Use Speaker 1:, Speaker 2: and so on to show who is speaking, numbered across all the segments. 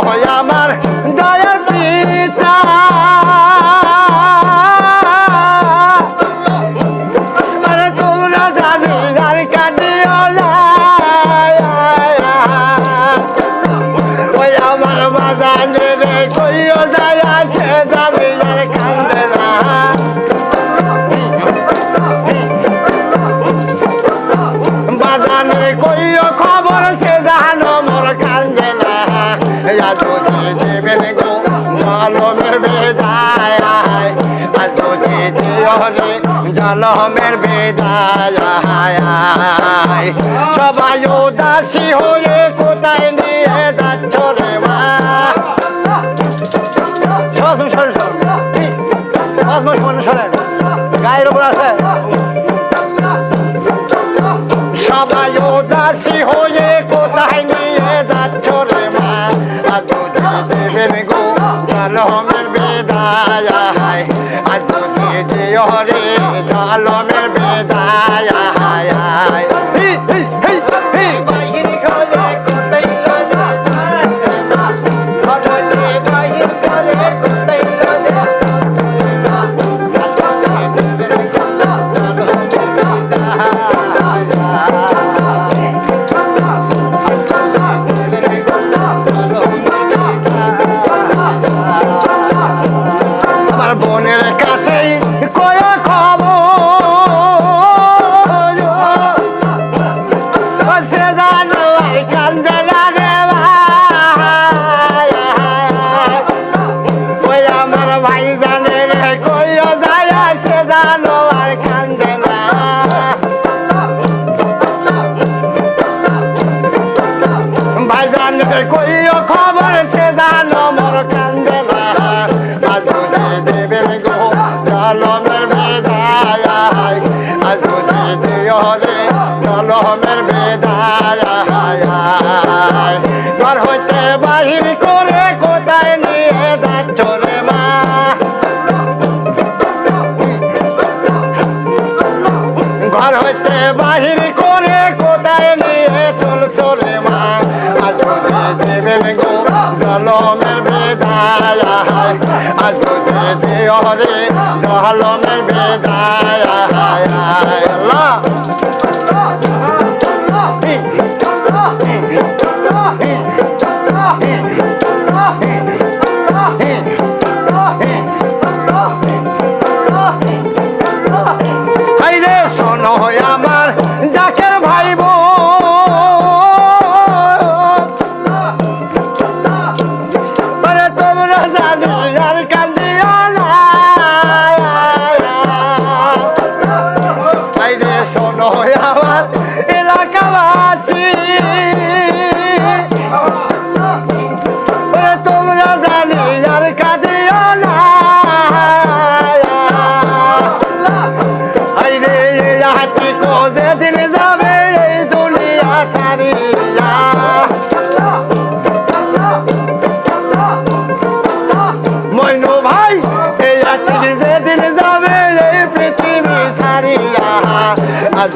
Speaker 1: 好呀。দিও রে জলমের সবাই উদাসী হয়ে কোথায় নিয়ে যাচ্ছ রে গায়ের উপর আছে সবাই উদাসী হয়ে কোথায় নিয়ে যাচ্ছ রে মা বেদায় আজ যদি দিও রে জলমের বেদায় সে জানো কান্দে না রে ভাই। ওই আমার ভাই জানে রে কইও যায় সে জানো আর কান্দে না ভাইজান কইও খবর বাহির করে কোথায় নিয়ে যাচ্ছ রে মা? ঘর হইতে বাহির করে কোথায় নিয়ে চল চলে মা? আজ দেবেন জলমের বেদায় আজ দিও রে জলমের বেদায় যেদিন যাবে এই দুনিয়া সারিয়া মইনু ভাই, এই হাতি যেদিন যাবে এই পৃথিবী সারিয়া আজ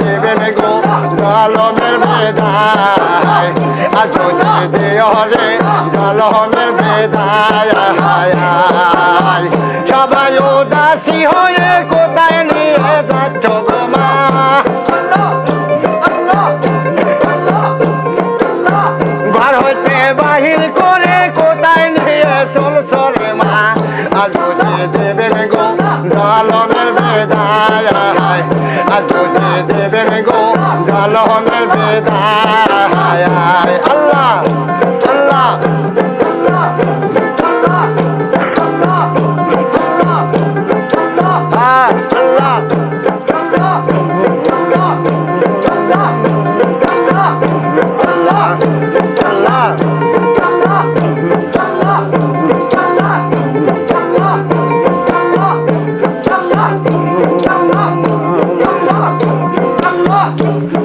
Speaker 1: দেবেন গো জলমের বেদায়, আজ উদাসী হয়ে কোথায় নিয়ে যাচ্ছ গো বেদায় আর যদি দেবেন গো ঝলনের বেদায় আল্লাহ